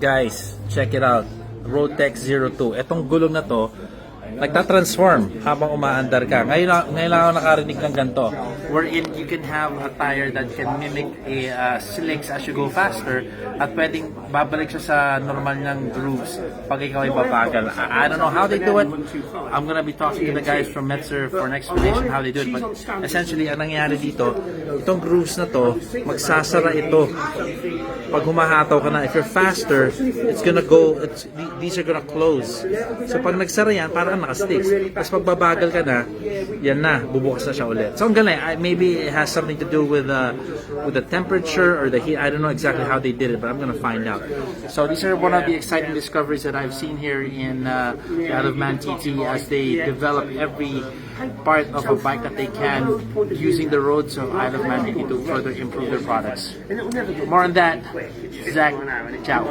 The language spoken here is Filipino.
Guys, check it out. Rotex 02. Etong gulong na to, nagtatransform habang umaandar ka. Ngayon, ngayon lang ako nakarinig ng ganito. Wherein you can have a tire that can mimic a uh, slicks as you go faster at pwedeng babalik siya sa normal ng grooves pag ikaw ay babagal. I, I don't know how they do it. I'm gonna be talking to the guys from Metzer for an explanation how they do it. But essentially, ang nangyayari dito, itong grooves na to, magsasara ito pag humahataw ka na, if you're faster, it's gonna go, it's, th- these are gonna close. So pag nagsara yan, parang nakasticks. Tapos pag babagal ka na, yan na, bubukas na siya ulit. So ang galing, I, maybe it has something to do with uh, with the temperature or the heat. I don't know exactly how they did it, but I'm gonna find out. So these are one of the exciting discoveries that I've seen here in uh, the Isle of Man TT as they develop every part of a bike that they can using the roads of Isle of Man to further improve their products. More on that, Zach. Ciao.